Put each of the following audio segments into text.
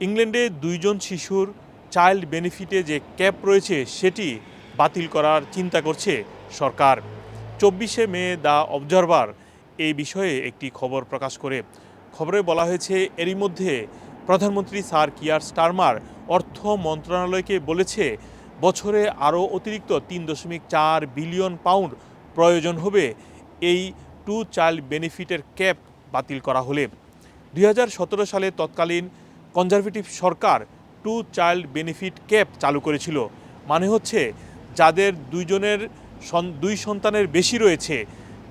ইংল্যান্ডে দুইজন শিশুর চাইল্ড বেনিফিটে যে ক্যাপ রয়েছে, সেটি বাতিল করার চিন্তা করছে সরকার। চব্বিশে মে দ্য অবজারভার এই বিষয়ে একটি খবর প্রকাশ করে। খবরে বলা হয়েছে, এরই মধ্যে প্রধানমন্ত্রী স্যার কিয়ার স্টারমার অর্থ মন্ত্রণালয়কে বলেছে, বছরে আরও অতিরিক্ত তিন দশমিক চার বিলিয়ন পাউন্ড প্রয়োজন হবে এই টু চাইল্ড বেনিফিটের ক্যাপ বাতিল করা হলে। দুই হাজার সতেরো সালে তৎকালীন কনজারভেটিভ সরকার টু চাইল্ড বেনিফিট ক্যাপ চালু করেছিল। মানে হচ্ছে, যাদের দুইজনের দুই সন্তানের বেশি রয়েছে,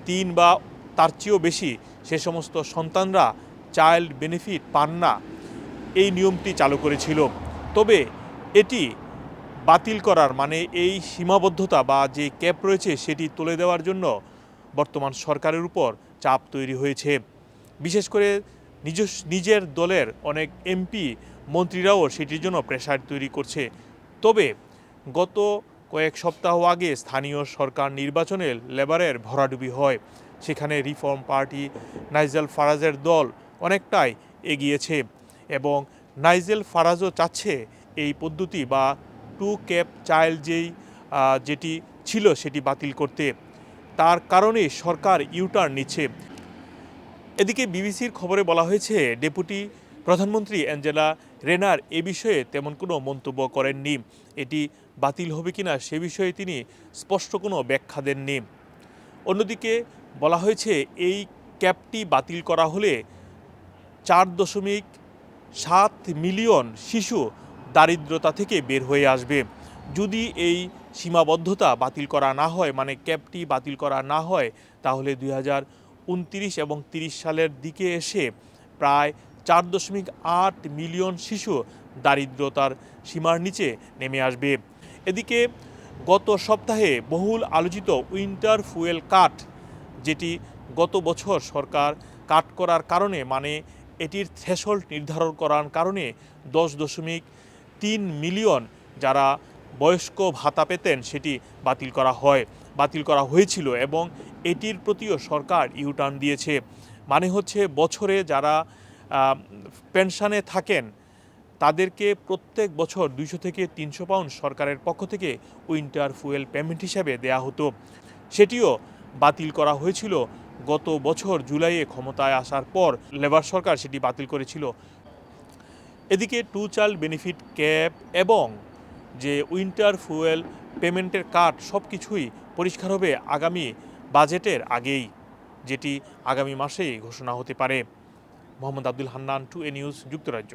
তিন বা তার চেয়েও বেশি, সে সমস্ত সন্তানরা চাইল্ড বেনিফিট পান না। এই নিয়মটি চালু করেছিল। তবে এটি বাতিল করার মানে এই সীমাবদ্ধতা বা যে ক্যাপ রয়েছে, সেটি তুলে দেওয়ার জন্য বর্তমান সরকারের উপর চাপ তৈরি হয়েছে। বিশেষ করে নিজ নিজের দলের অনেক এমপি মন্ত্রীরাও সেটির জন্য প্রেশার তৈরি করছে। তবে গত কয়েক সপ্তাহ আগে স্থানীয় সরকার নির্বাচনে লেবারের ভরাডুবি হয়। সেখানে রিফর্ম পার্টি নাইজেল ফারাজের দল অনেকটাই এগিয়েছে এবং নাইজেল ফারাজও চাচ্ছে এই পদ্ধতি বা টু ক্যাপ চাইল্ড যেই যেটি ছিল সেটি বাতিল করতে। তার কারণে সরকার ইউটার্ন নিচ্ছে। এদিকে বিবিসির খবরে বলা হয়েছে, ডেপুটি প্রধানমন্ত্রী অ্যাঞ্জেলা রেনার এ বিষয়ে তেমন কোনো মন্তব্য করেননি। এটি বাতিল হবে কিনা সে বিষয়ে তিনি স্পষ্ট কোনো ব্যাখ্যা দেননি। অন্যদিকে বলা হয়েছে, এই ক্যাপটি বাতিল করা হলে চার দশমিক সাত মিলিয়ন শিশু দারিদ্রতা থেকে বের হয়ে আসবে। যদি এই সীমাবদ্ধতা বাতিল করা না হয় মানে ক্যাপটি বাতিল করা না হয়, তাহলে দুই হাজার উনত্রিশ এবং তিরিশ সালের দিকে এসে প্রায় চার দশমিক আট মিলিয়ন শিশু দারিদ্রতার সীমার নিচে নেমে আসবে। এদিকে গত সপ্তাহে বহুল আলোচিত উইন্টার ফুয়েল কাট যেটি গত বছর সরকার কাট করার কারণে মানে এটির থ্রেশহোল্ড নির্ধারণ করার কারণে দশ দশমিক তিন মিলিয়ন যারা বয়স্ক ভাতা পেতেন, সেটি বাতিল করা হয়। বাতিল করা হয়েছিল এবং এটির প্রতিও সরকার ইউটার্ন দিয়েছে। মানে হচ্ছে বছরে যারা পেনশনে থাকেন, তাদেরকে প্রত্যেক বছর দুইশো থেকে তিনশো পাউন্ড সরকারের পক্ষ থেকে উইন্টার ফুয়েল পেমেন্ট হিসাবে দেয়া হতো। সেটিও বাতিল করা হয়েছিল গত বছর জুলাইয়ে ক্ষমতায় আসার পর লেবার সরকার সেটি বাতিল করেছিল। এদিকে টু চাইল্ড বেনিফিট ক্যাপ এবং যে উইন্টার ফুয়েল পেমেন্টের কার্ড সব কিছুই পরিষ্কার হবে আগামী বাজেটের আগেই, যেটি আগামী মাসেই ঘোষণা হতে পারে। Mohammad Abdul Hannan, two A news, যুক্তরাজ্য।